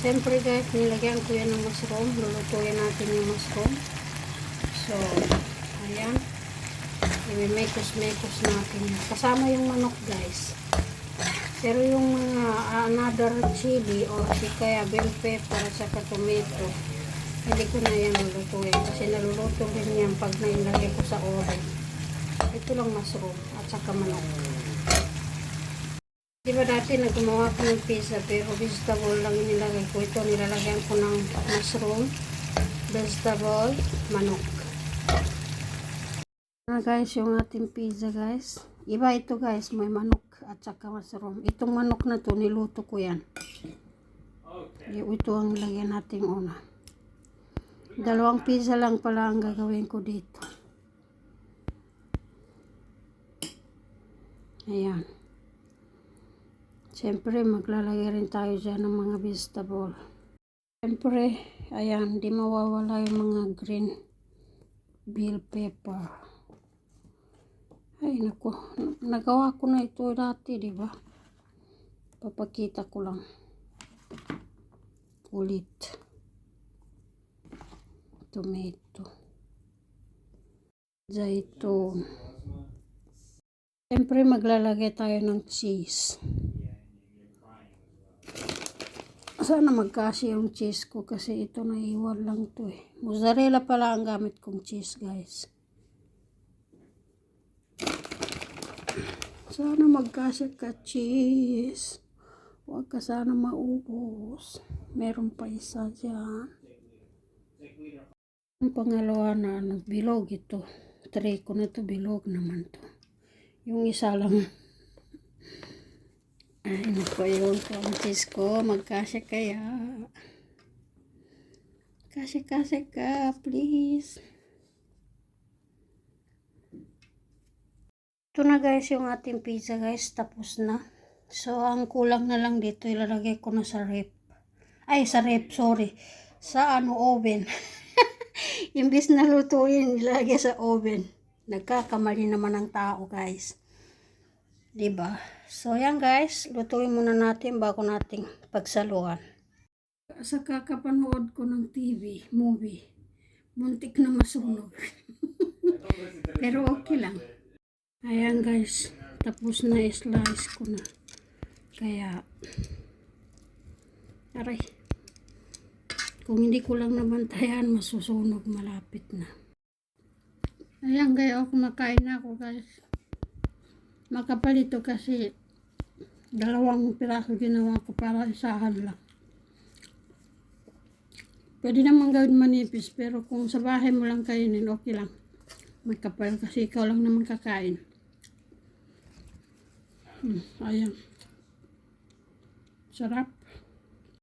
Siyempre guys, nilagyan ko yan ng mushroom. Lulutuin natin yung mushroom. So, ayan. I-mekos-mekos natin. Kasama yung manok guys. Pero yung mga another chili or si kaya bell pepper saka tomato, hindi ko na yan lulutuin. Kasi naluluto rin yan pag nailagay ko sa oven. Ito lang mushroom at saka manok. Di ba dati naggumawa ko ng pizza pero vegetable lang nilagay ko. Ito nilalagyan ko ng mushroom, vegetable, manok. Na guys, yung ating pizza guys. Iba ito guys, may manok at saka mushroom. Itong manok na to, niluto ko yan. Y- Ito ang nilagyan natin una. Dalawang pizza lang pala ang gagawin ko dito. Ayan. Siyempre, maglalagay rin tayo dyan ng mga vegetable. Siyempre, ayan, di mawawala yung mga green bell pepper. Ay, naku. Nagawa ko na ito dati, di ba? Papakita ko lang. Ulit. Tomato. Zaitun. Siyempre, maglalagay tayo ng cheese. Sana magkasi yung cheese ko kasi ito naiwan lang to eh. Mozzarella pala ang gamit kong cheese guys. Sana magkasi ka cheese. Huwag ka sana maubos. Meron pa isa dyan. Ang pangalawa na ano, bilog ito. Tray ko na to, bilog naman to. Yung isa lang. Ay, naku, yung prantis ko. Magkasya kaya. Kasya-kasya ka, please. Ito na guys, yung ating pizza guys. Tapos na. So, ang kulang na lang dito, ilalagay ko na sa rep. Ay, sa rep, sorry. Sa ano, oven. Imbis na lutuin, ilagay sa oven. Nagkakamali naman ng tao, guys. 'Di ba? So, yan guys. Lutuin muna natin bago nating pagsaluhan. Sa kakapanood ko ng TV, movie, muntik na masunog. Pero okay lang. Ayan guys. Tapos na slice ko na. Kaya, aray. Kung hindi ko lang nabantayan, masusunog malapit na. Ayan guys, ako kumakain na ako guys. Makapal ito kasi dalawang piraso ginawa ko para isahan lang. Pwede naman gawin manipis pero kung sa bahay mo lang kainin, okay lang. Makapal kasi ikaw lang naman kakain. Hmm, ayan. Sarap.